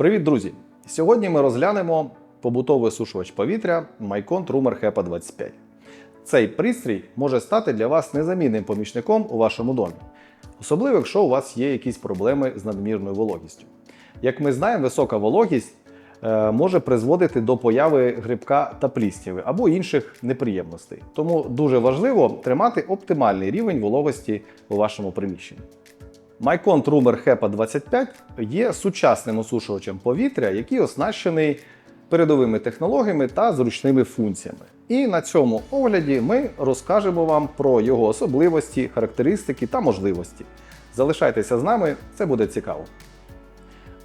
Привіт, друзі! Сьогодні ми розглянемо побутовий осушувач повітря Mycon Trummer HEPA 25. Цей пристрій може стати для вас незамінним помічником у вашому домі, особливо якщо у вас є якісь проблеми з надмірною вологістю. Як ми знаємо, висока вологість е, може призводити до появи грибка та плістяви або інших неприємностей. Тому дуже важливо тримати оптимальний рівень вологості у вашому приміщенні. Mycon Trummer HEPA 25 є сучасним осушувачем повітря, який оснащений передовими технологіями та зручними функціями. І на цьому огляді ми розкажемо вам про його особливості, характеристики та можливості. Залишайтеся з нами, це буде цікаво.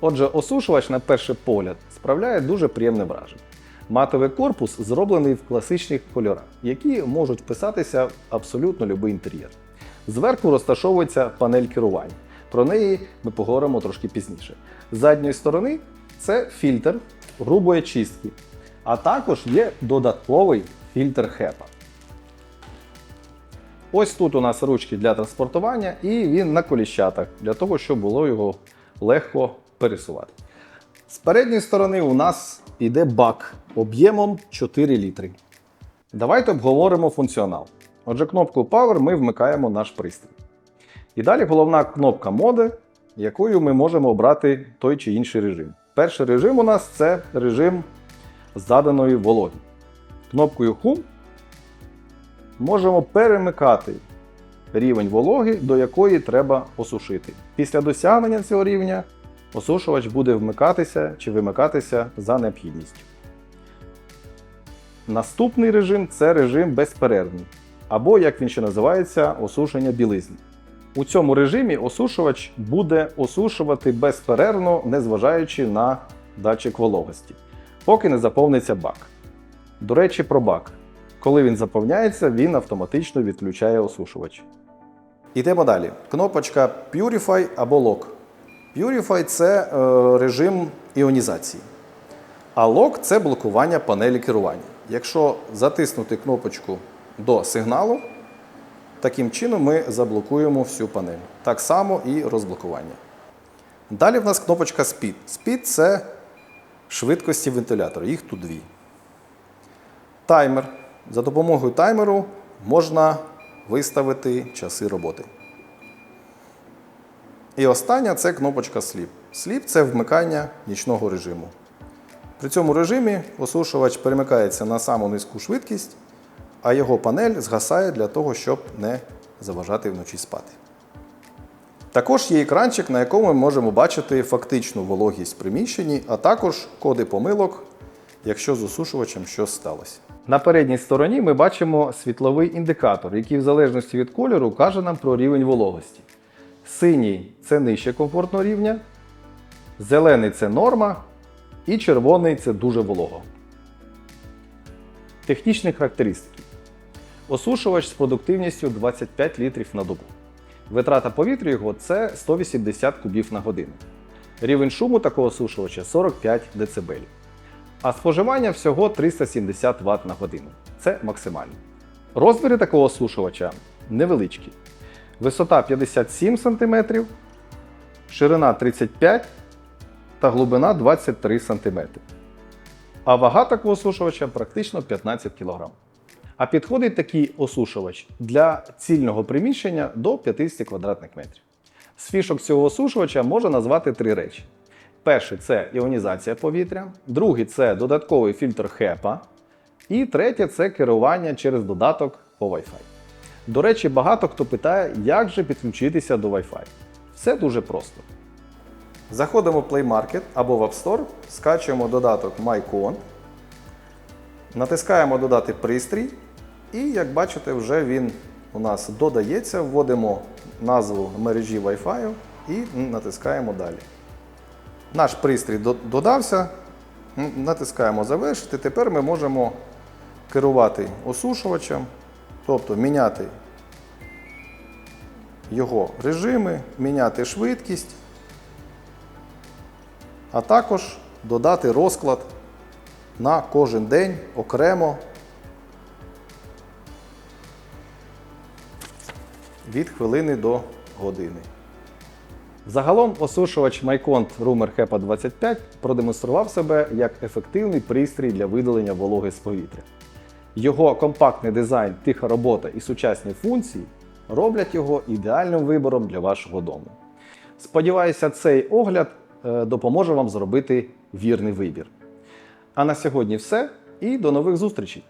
Отже, осушувач, на перший погляд, справляє дуже приємне враження. Матовий корпус зроблений в класичних кольорах, які можуть вписатися в абсолютно будь-який інтер'єр. Зверху розташовується панель керування. Про неї ми поговоримо трошки пізніше. З задньої сторони це фільтр грубої чистки, а також є додатковий фільтр HEPA. Ось тут у нас ручки для транспортування, і він на коліщатах, для того, щоб було його легко пересувати. З передньої сторони у нас йде бак об'ємом 4 літри. Давайте обговоримо функціонал. Отже, кнопкою Power ми вмикаємо наш пристрій. І далі головна кнопка моди, якою ми можемо обрати той чи інший режим. Перший режим у нас це режим заданої вологи. Кнопкою Home можемо перемикати рівень вологи, до якої треба осушити. Після досягнення цього рівня осушувач буде вмикатися чи вимикатися за необхідністю. Наступний режим це режим безперервний, або, як він ще називається, осушення білизни. У цьому режимі осушувач буде осушувати безперервно, незважаючи на датчик вологості, поки не заповниться бак. До речі, про бак. Коли він заповняється, він автоматично відключає осушувач. Йдемо далі. Кнопочка Purify або Lock. Purify це е, режим іонізації. А Lock це блокування панелі керування. Якщо затиснути кнопочку до сигналу, таким чином ми заблокуємо всю панель. Так само і розблокування. Далі в нас кнопочка Speed. Speed це швидкості вентилятора, їх тут дві. Таймер. За допомогою таймеру можна виставити часи роботи. І остання це кнопочка Sleep. Sleep це вмикання нічного режиму. При цьому режимі осушувач перемикається на саму низьку швидкість, а його панель згасає для того, щоб не заважати вночі спати. Також є екранчик, на якому ми можемо бачити фактичну вологість в приміщенні, а також коди помилок, якщо з осушувачем щось сталося. На передній стороні ми бачимо світловий індикатор, який в залежності від кольору каже нам про рівень вологості. Синій це нижче комфортного рівня, зелений це норма, і червоний це дуже волого. Технічні характеристики. Осушувач з продуктивністю 25 літрів на добу. Витрата повітря його це 180 кубів на годину. Рівень шуму такого осушувача 45 дБ. А споживання всього 370 Вт на годину. Це максимально. Розміри такого осушувача невеличкі. Висота 57 см, ширина 35 та глибина 23 см. А вага такого осушувача практично 15 кг. А підходить такий осушувач для цільного приміщення до 50 квадратних метрів. З фішок цього осушувача можна назвати три речі. Перший це іонізація повітря, другий це додатковий фільтр HEPA, і третє це керування через додаток по Wi-Fi. До речі, багато хто питає, як же підключитися до Wi-Fi. Все дуже просто. Заходимо в Play Market або в App Store, скачуємо додаток MyCon, натискаємо Додати пристрій, і як бачите, вже він у нас додається, вводимо назву мережі Wi-Fi і натискаємо далі. Наш пристрій додався, натискаємо Завершити. Тепер ми можемо керувати осушувачем, тобто міняти його режими, міняти швидкість, а також додати розклад на кожен день окремо від хвилини до години. Загалом осушувач Mycont Rumor HEPA 25 продемонстрував себе як ефективний пристрій для видалення вологи з повітря. Його компактний дизайн, тиха робота і сучасні функції роблять його ідеальним вибором для вашого дому. Сподіваюся, цей огляд е, допоможе вам зробити вірний вибір. А на сьогодні все і до нових зустрічей!